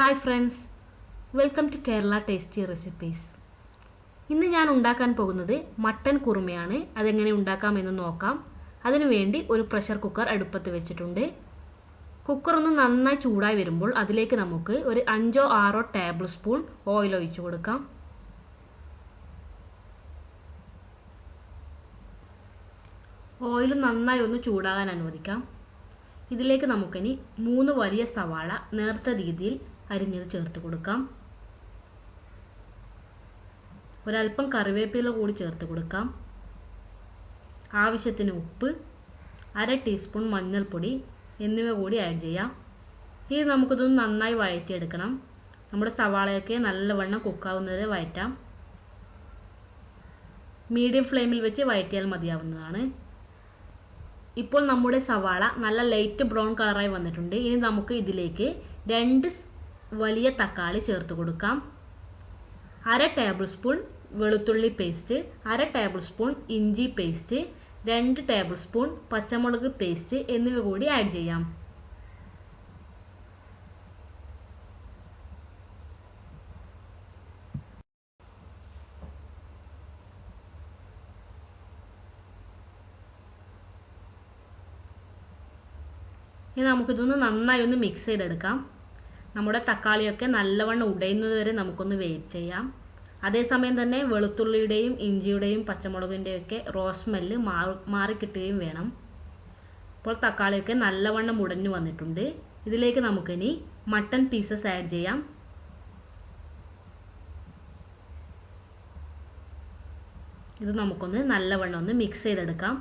Hi friends. Welcome to Kerala tasty recipes. ഇന്ന് ഞാൻ ഉണ്ടാക്കാൻ പോകുന്നത് മട്ടൻ കുറുമയാണ്. അതെങ്ങനെ ഉണ്ടാക്കാമെന്ന് നോക്കാം. അതിനുവേണ്ടി ഒരു പ്രഷർ കുക്കർ അടുപ്പത്ത് വെച്ചിട്ടുണ്ട്. കുക്കർ ഒന്ന് നന്നായി ചൂടായി വരുമ്പോൾ അതിലേക്ക് നമുക്ക് ഒരു അഞ്ചോ ആറോ ടേബിൾ സ്പൂൺ ഓയിൽ ഒഴിച്ച് കൊടുക്കാം. ഓയിൽ നന്നായി ഒന്ന് ചൂടാകാൻ അനുവദിക്കാം. ഇതിലേക്ക് നമുക്കിനി മൂന്ന് വലിയ സവാള നേർത്ത രീതിയിൽ അരിഞ്ഞത് ചേർത്ത് കൊടുക്കാം. ഒരല്പം കറിവേപ്പില കൂടി ചേർത്ത് കൊടുക്കാം. ആവശ്യത്തിന് ഉപ്പ് അര ടീസ്പൂൺ മഞ്ഞൾപ്പൊടി എന്നിവ കൂടി ആഡ് ചെയ്യാം. ഇനി നമുക്കിതൊന്ന് നന്നായി വഴറ്റിയെടുക്കണം. നമ്മുടെ സവാളയൊക്കെ നല്ലവണ്ണം കുക്കാവുന്നവരെ വഴറ്റാം. മീഡിയം ഫ്ലെയിമിൽ വെച്ച് വഴറ്റിയാൽ മതിയാവുന്നതാണ്. ഇപ്പോൾ നമ്മുടെ സവാള നല്ല ലൈറ്റ് ബ്രൗൺ കളറായി വന്നിട്ടുണ്ട്. ഇനി നമുക്ക് ഇതിലേക്ക് രണ്ട് വലിയ തക്കാളി ചേർത്ത് കൊടുക്കാം. അര ടേബിൾ സ്പൂൺ വെളുത്തുള്ളി പേസ്റ്റ് അര ടേബിൾ സ്പൂൺ ഇഞ്ചി പേസ്റ്റ് രണ്ട് ടേബിൾ സ്പൂൺ പച്ചമുളക് പേസ്റ്റ് എന്നിവ കൂടി ആഡ് ചെയ്യാം. ഇനി നമുക്കിതൊന്ന് നന്നായി ഒന്ന് മിക്സ് ചെയ്തെടുക്കാം. നമ്മുടെ തക്കാളിയൊക്കെ നല്ലവണ്ണം ഉടയുന്നത് വരെ നമുക്കൊന്ന് വെയിറ്റ് ചെയ്യാം. അതേസമയം തന്നെ വെളുത്തുള്ളിയുടെയും ഇഞ്ചിയുടെയും പച്ചമുളകിന്റെയും ഒക്കെ റോസ് സ്മെല്ല് മാറി മാറിക്കിട്ടുകയും വേണം. ഇപ്പോൾ തക്കാളിയൊക്കെ നല്ലവണ്ണം ഉടഞ്ഞു വന്നിട്ടുണ്ട്. ഇതിലേക്ക് നമുക്കിനി മട്ടൺ പീസസ് ആഡ് ചെയ്യാം. ഇത് നമുക്കൊന്ന് നല്ലവണ്ണം ഒന്ന് മിക്സ് ചെയ്തെടുക്കാം.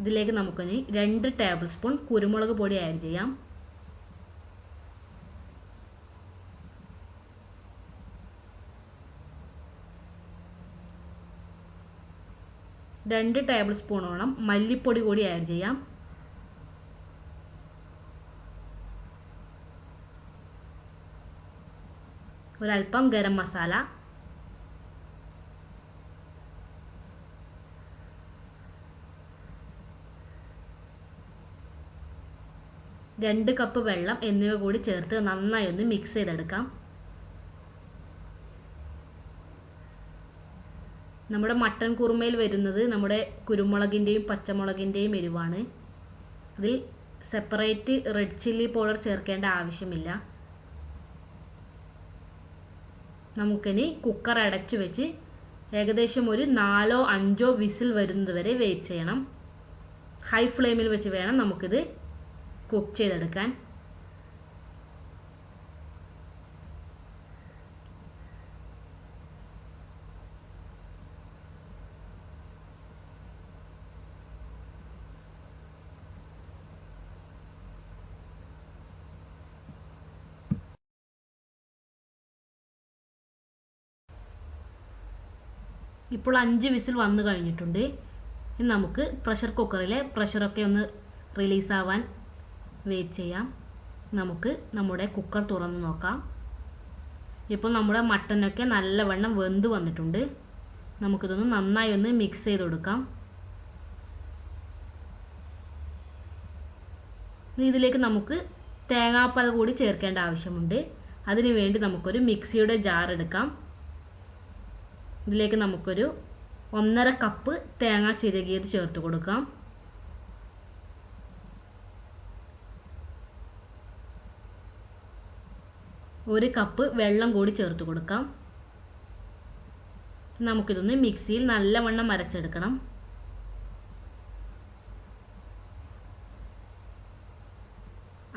ഇതിലേക്ക് നമുക്കിനി രണ്ട് ടേബിൾ സ്പൂൺ കുരുമുളക് പൊടി ആഡ് ചെയ്യാം. രണ്ട് ടേബിൾ സ്പൂണോളം മല്ലിപ്പൊടി കൂടി ആഡ് ചെയ്യാം. ഒരല്പം ഗരം മസാല. രണ്ട് കപ്പ് വെള്ളം എന്നിവ കൂടി ചേർത്ത് നന്നായി ഒന്ന് മിക്സ് ചെയ്തെടുക്കാം. നമ്മുടെ മട്ടൻ കുറുമയിൽ വരുന്നത് നമ്മുടെ കുരുമുളകിന്റെയും പച്ചമുളകിന്റെയും എരിവാണ്. അതിൽ സെപ്പറേറ്റ് റെഡ് ചില്ലി പൗഡർ ചേർക്കേണ്ട ആവശ്യമില്ല. നമുക്കിനി കുക്കർ അടച്ചു വെച്ച് ഏകദേശം ഒരു നാലോ അഞ്ചോ വിസിൽ വരുന്നത് വരെ വെയിറ്റ് ചെയ്യണം. ഹൈ ഫ്ലെയിമിൽ വെച്ച് വേണം നമുക്കിത് കുക്ക് ചെയ്തെടുക്കാൻ. ഇപ്പോൾ അഞ്ച് വിസിൽ വന്നു കഴിഞ്ഞിട്ടുണ്ട്. ഇനി നമുക്ക് പ്രഷർ കുക്കറിലെ പ്രഷറൊക്കെ ഒന്ന് റിലീസ് ആവാൻ വെയിറ്റ് ചെയ്യാം. നമുക്ക് നമ്മുടെ കുക്കർ തുറന്ന് നോക്കാം. ഇപ്പോൾ നമ്മുടെ മട്ടനൊക്കെ നല്ലവണ്ണം വെന്ത് വന്നിട്ടുണ്ട്. നമുക്കിതൊന്ന് നന്നായി ഒന്ന് മിക്സ് ചെയ്ത് കൊടുക്കാം. ഇതിലേക്ക് നമുക്ക് തേങ്ങാപ്പാൽ കൂടി ചേർക്കേണ്ട ആവശ്യമുണ്ട്. അതിനു വേണ്ടി നമുക്കൊരു മിക്സിയുടെ ജാർ എടുക്കാം. ഇതിലേക്ക് നമുക്കൊരു ഒന്നര കപ്പ് തേങ്ങ ചിരകിയത് ചേർത്ത് കൊടുക്കാം. ഒരു കപ്പ് വെള്ളം കൂടി ചേർത്ത് കൊടുക്കാം. നമുക്കിതൊന്ന് മിക്സിയിൽ നല്ലവണ്ണം അരച്ചെടുക്കണം.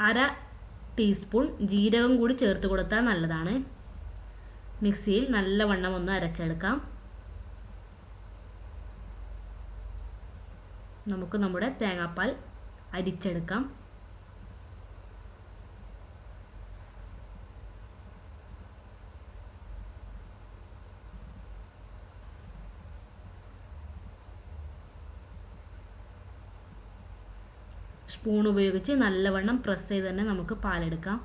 അര ടീസ്പൂൺ ജീരകം കൂടി ചേർത്ത് കൊടുത്താൽ നല്ലതാണ്. മിക്സിയിൽ നല്ലവണ്ണം ഒന്ന് അരച്ചെടുക്കാം. നമുക്ക് നമ്മുടെ തേങ്ങാപ്പാൽ അരിച്ചെടുക്കാം. സ്പൂൺ ഉപയോഗിച്ച് നല്ലവണ്ണം പ്രസ് ചെയ്ത് തന്നെ നമുക്ക് പാലെടുക്കാം.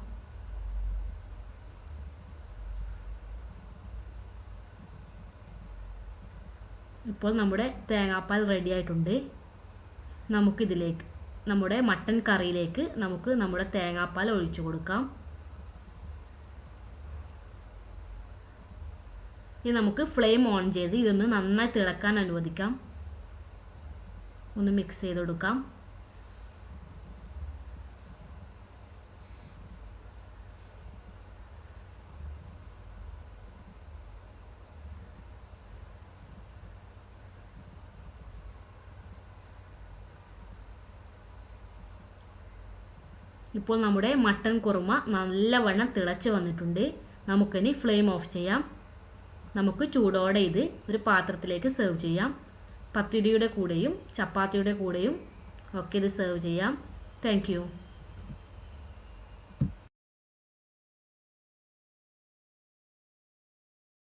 ഇപ്പോൾ നമ്മുടെ തേങ്ങാപ്പാൽ റെഡി ആയിട്ടുണ്ട്. നമുക്കിതിലേക്ക് നമ്മുടെ മട്ടൻ കറിയിലേക്ക് നമുക്ക് നമ്മുടെ തേങ്ങാപ്പാൽ ഒഴിച്ചു കൊടുക്കാം. ഇനി നമുക്ക് ഫ്ലെയിം ഓൺ ചെയ്ത് ഇതൊന്ന് നന്നായി തിളക്കാൻ അനുവദിക്കാം. ഒന്ന് മിക്സ് ചെയ്ത് കൊടുക്കാം. ഇപ്പോൾ നമ്മുടെ മട്ടൺ കുറുമ നല്ലവണ്ണം തിളച്ച് വന്നിട്ടുണ്ട്. നമുക്കിനി ഫ്ലെയിം ഓഫ് ചെയ്യാം. നമുക്ക് ചൂടോടെ ഇത് ഒരു പാത്രത്തിലേക്ക് സെർവ് ചെയ്യാം. പത്തിരിയുടെ കൂടെയും ചപ്പാത്തിയുടെ കൂടെയും ഒക്കെ ഇത് സെർവ് ചെയ്യാം. താങ്ക്